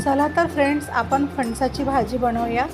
चला तर फ्रेंड्स आपण फणसाची भाजी बनवूया.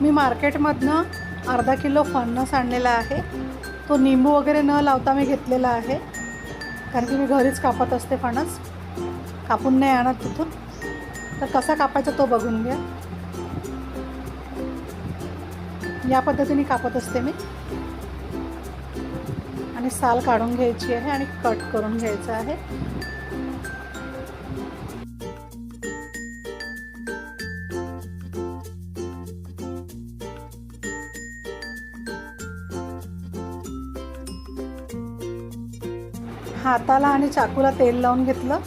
मी मार्केटमधनं अर्धा किलो फणस आणलेला आहे. तो निंबू वगैरे न लावता मी घेतलेला आहे. कारण की मी घरीच कापत असते फणस. कापून नाही आणत तिथून. तर कसा कापायचा तो बघून घ्या. या पद्धतीने कापत असते मी. आणि साल काढून घ्यायची आहे आणि कट करून घ्यायचं आहे. हाताला आणि चाकूला तेल लावून घेतलं.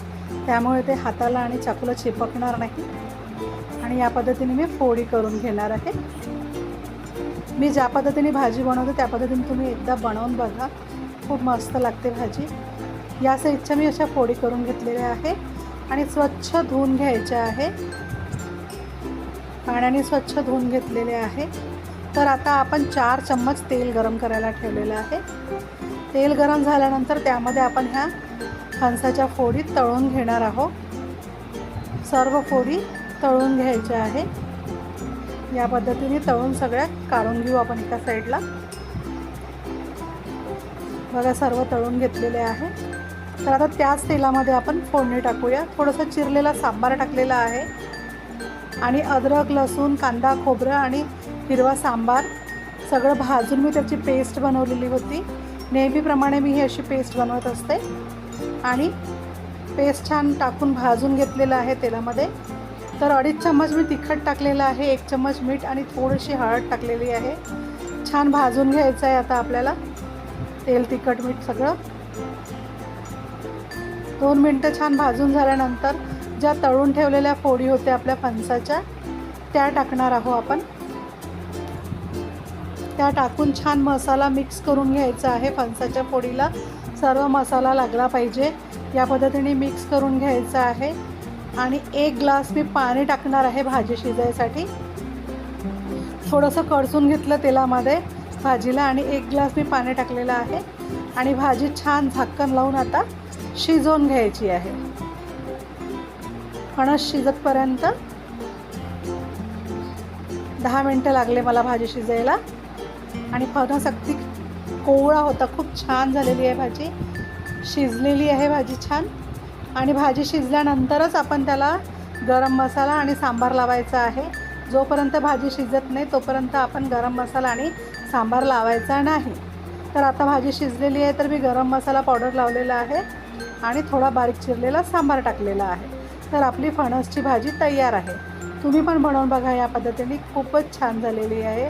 त्यामुळे ते हाताला आणि चाकूला चिपकणार नाही. आणि या पद्धतीने मी फोडी करून घेणार आहे. मी ज्या पद्धतीने भाजी बनवते त्या पद्धतीने तुम्ही एकदा बनवून बघा. खूप मस्त लागते भाजी. या साईजच्या मी अशा फोडी करून घेतलेल्या आहे. आणि स्वच्छ धुवून घ्यायच्या आहे. पाण्याने स्वच्छ धुवून घेतलेले आहे. तर आता आपण चार चम्मच तेल गरम करायला ठेवलेलं आहे. तेल गरम झाल्यानंतर त्यामध्ये आपण ह्या फणसाच्या फोडी तळून घेणार आहोत. सर्व फोडी तळून घ्यायच्या आहे. या पद्धतीने तळून सगळ्या काढून घेऊ आपण एका साईडला. बघा सर्व तळून घेतलेले आहे. तर आता त्याच तेलामध्ये आपण फोडणी टाकूया. थोडंसं चिरलेला सांबार टाकलेला आहे. आणि अद्रक लसूण कांदा खोबरं आणि हिरवा सांबार सगळं भाजून मी त्याची पेस्ट बनवलेली होती. नेहमीप्रमाणे मी ही अशी पेस्ट बनवत असते. आणि पेस्ट छान टाकून भाजून घेतलेलं आहे तेलामध्ये. तर अडीच चम्मच मी तिखट टाकलेलं आहे एक चम्मच मीठ आणि थोडीशी हळद टाकलेली आहे. छान भाजून घ्यायचं आहे आता आपल्याला. तेल तिखट मीठ सगळं. दोन मिनटं छान भाजून झाल्यानंतर ज्या तळून ठेवलेल्या फोडी होत्या आपल्या फणसाच्या त्या टाकणार आहोत आपण. त्या टाकून छान मसाला मिक्स करून घ्यायचा आहे. फणसाच्या फोडीला सर्व मसाला लागला पाहिजे. या पद्धतीने मिक्स करून घ्यायचं आहे. आणि एक ग्लास मी पाणी टाकणार आहे भाजी शिजायसाठी. थोडंसं कडसून घेतलं तेलामध्ये भाजीला आणि एक ग्लास मी पाणी टाकलेलं आहे. आणि भाजी छान झाकण लावून आता शिजवून घ्यायची आहे. फणस शिजतपर्यंत दहा मिनटं लागले मला भाजी शिजायला. आणि फणस अगदी कोवळा होता. खूप छान झालेली आहे भाजी. शिजलेली आहे भाजी छान. आणि भाजी शिजल्यानंतरच आपण त्याला गरम मसाला आणि सांबार लावायचा आहे. जोपर्यंत भाजी शिजत नाही तोपर्यंत आपण गरम मसाला आणि सांबार लावायचा नाही. तर आता भाजी शिजलेली आहे तर मी गरम मसाला पावडर लावलेला आहे आणि थोडा बारीक चिरलेला सांबार टाकलेला आहे. तर आपली फणसची भाजी तयार आहे. तुम्ही पण बनवून बघा या पद्धतीने. खूपच छान झालेली आहे.